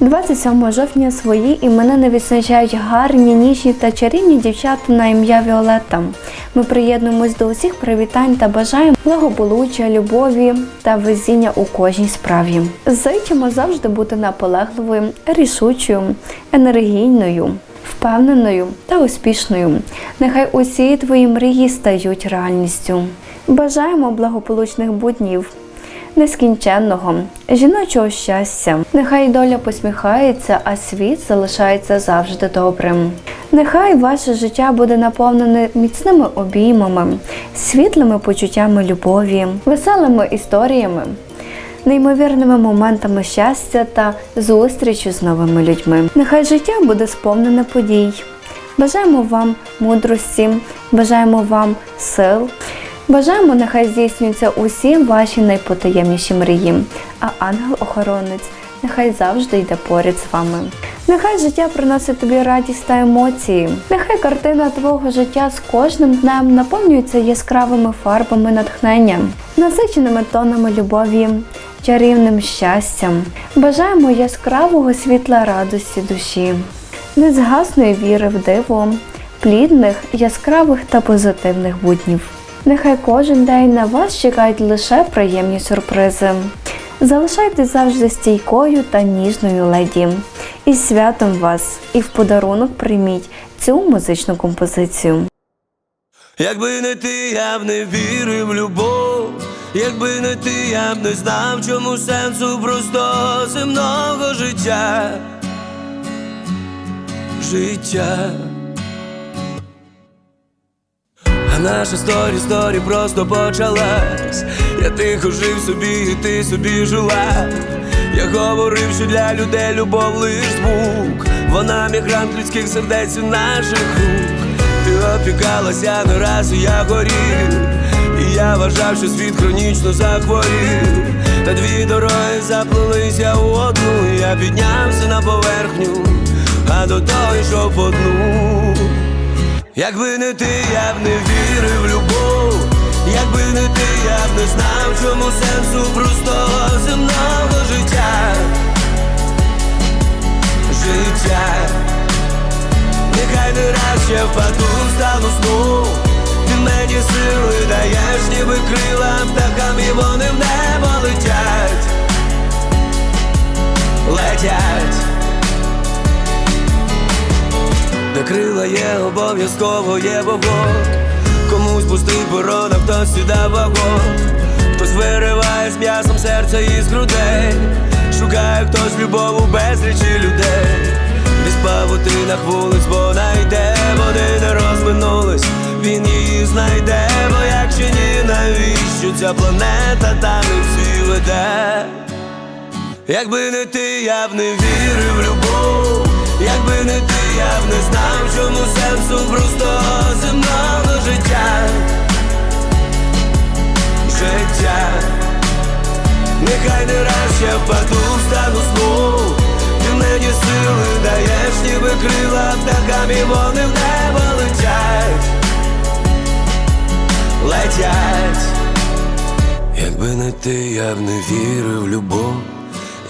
27 жовтня свої іменини відзначають гарні, ніжні та чарівні дівчата на ім'я Віолетта. Ми приєднуємось до усіх привітань та бажаємо благополуччя, любові та везіння у кожній справі. Зичимо завжди бути наполегливою, рішучою, енергійною. Впевненою та успішною. Нехай усі твої мрії стають реальністю. Бажаємо благополучних буднів, нескінченного, жіночого щастя. Нехай доля посміхається, а світ залишається завжди добрим. Нехай ваше життя буде наповнене міцними обіймами, світлими почуттями любові, веселими історіями, неймовірними моментами щастя та зустрічі з новими людьми. Нехай життя буде сповнене подій. Бажаємо вам мудрості, бажаємо вам сил. Бажаємо, нехай здійснюються усі ваші найпотаємніші мрії, а ангел-охоронець нехай завжди йде поряд з вами. Нехай життя приносить тобі радість та емоції. Нехай картина твого життя з кожним днем наповнюється яскравими фарбами натхнення, насиченими тонами любові, чарівним щастям. Бажаємо яскравого світла радості душі, незгасної віри в диво, плідних, яскравих та позитивних буднів. Нехай кожен день на вас чекають лише приємні сюрпризи. Залишайтесь завжди стійкою та ніжною леді. Із святом вас і в подарунок прийміть цю музичну композицію. Якби не ти, я б не вірив в любов, якби не ти, я б не знав, чому сенсу просто земного життя. Життя. Наша сторі, сторі просто почалась. Я тихо жив собі, і ти собі жила. Я говорив, що для людей любов лиш звук. Вона мігрант людських сердець і наших рук. Ти опікалася не раз, і я горів. І я вважав, що світ хронічно захворів. Та дві дороги заплелися у одну. Я піднявся на поверхню, а до того йшов по дну. Якби не ти, я б не вірив в любов, якби не ти, я б не знав, чому сенсу простого земного життя. Життя, нехай не раз я впаду, стану сну. Ти мені сили даєш, ніби крила птахам, і вони в небо летять. Крила є, обов'язково є вогонь. Комусь пустий борона, хтось сюди вагон. Хтось вириває з м'ясом серця із грудей. Шукає хтось любов у безлічі людей. Десь павутинах вулиць вона йде, вони не розминулись, він її знайде, бо якщо ні, навіщо ця планета та не всі веде? Якби не ти, я б не вірив в любов, якби не ти, я не знав, чому сенсу простого земного життя. Життя, нехай не раз я впаду, стану сну. Ти мені сили даєш, ніби крила птахам, і вони в небо летять. Летять. Якби не ти, я б не вірив любов.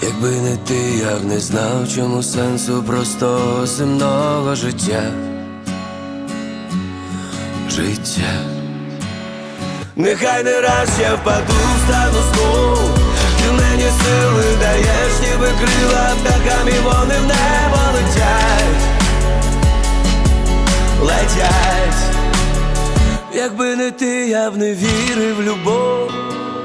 Якби не ти, я б не знав, чому сенсу простого земного життя. Життя. Нехай не раз я впаду, стану сну. Ти мені сили даєш, ніби крила птахам, і вони в небо летять. Летять. Якби не ти, я б не вірив в любов.